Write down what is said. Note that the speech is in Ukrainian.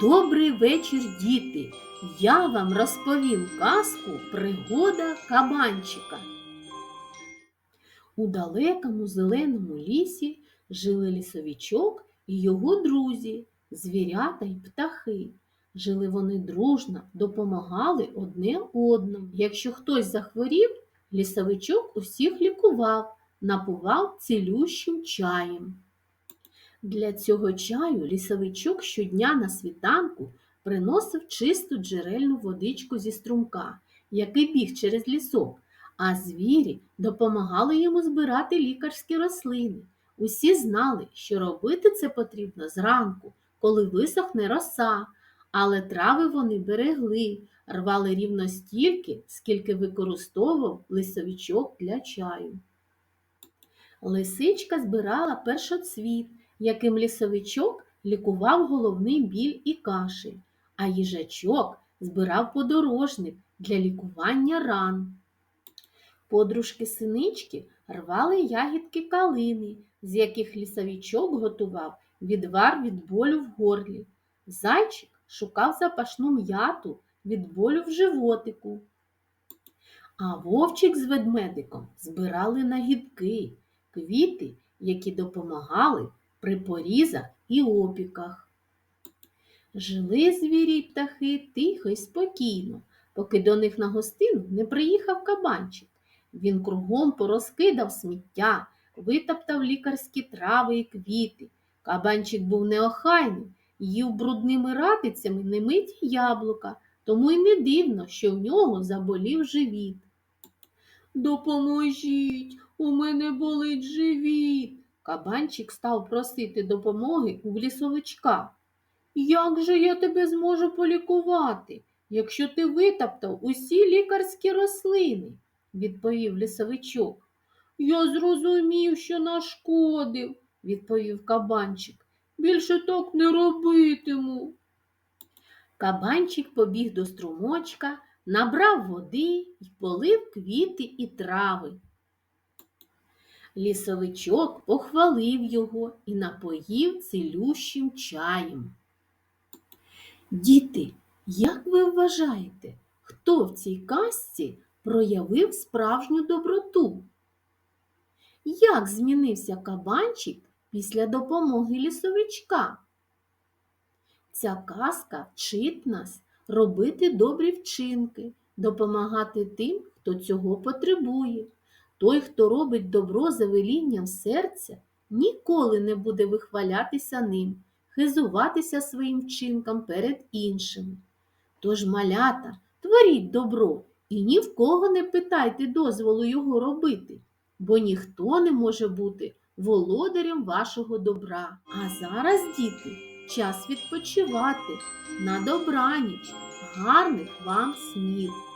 Добрий вечір, діти! Я вам розповім казку Пригода кабанчика. У далекому зеленому лісі жили лісовичок і його друзі, звірята й птахи. Жили вони дружно, допомагали одне одному. Якщо хтось захворів, лісовичок усіх лікував, напував цілющим чаєм. Для цього чаю лісовичок щодня на світанку приносив чисту джерельну водичку зі струмка, який біг через лісок, а звірі допомагали йому збирати лікарські рослини. Усі знали, що робити це потрібно зранку, коли висохне роса, але трави вони берегли, рвали рівно стільки, скільки використовував лисовичок для чаю. Лисичка збирала першоцвіт, яким лісовичок лікував головний біль і кашель, а їжачок збирав подорожник для лікування ран. Подружки синички рвали ягідки калини, з яких лісовичок готував відвар від болю в горлі. Зайчик шукав запашну м'яту від болю в животику. А вовчик з ведмедиком збирали нагідки, квіти, які допомагали при порізах і опіках. Жили звірі й птахи тихо й спокійно, поки до них на гостину не приїхав кабанчик. Він кругом порозкидав сміття, витоптав лікарські трави і квіти. Кабанчик був неохайний, їв брудними ратицями немиті яблука, тому й не дивно, що в нього заболів живіт. Допоможіть, у мене болить живіт. Кабанчик став просити допомоги у лісовичка. Як же я тебе зможу полікувати, якщо ти витоптав усі лікарські рослини? відповів лісовичок. Я зрозумів, що нашкодив, відповів кабанчик. Більше так не робитиму. Кабанчик побіг до струмочка, набрав води і полив квіти і трави. Лісовичок похвалив його і напоїв цілющим чаєм. Діти, як ви вважаєте, хто в цій казці проявив справжню доброту? Як змінився кабанчик після допомоги лісовичка? Ця казка вчить нас робити добрі вчинки, допомагати тим, хто цього потребує. Той, хто робить добро за велінням серця, ніколи не буде вихвалятися ним, хизуватися своїм вчинком перед іншими. Тож, малята, творіть добро і ні в кого не питайте дозволу його робити, бо ніхто не може бути володарем вашого добра. А зараз, діти, час відпочивати на добраніч, гарних вам снів!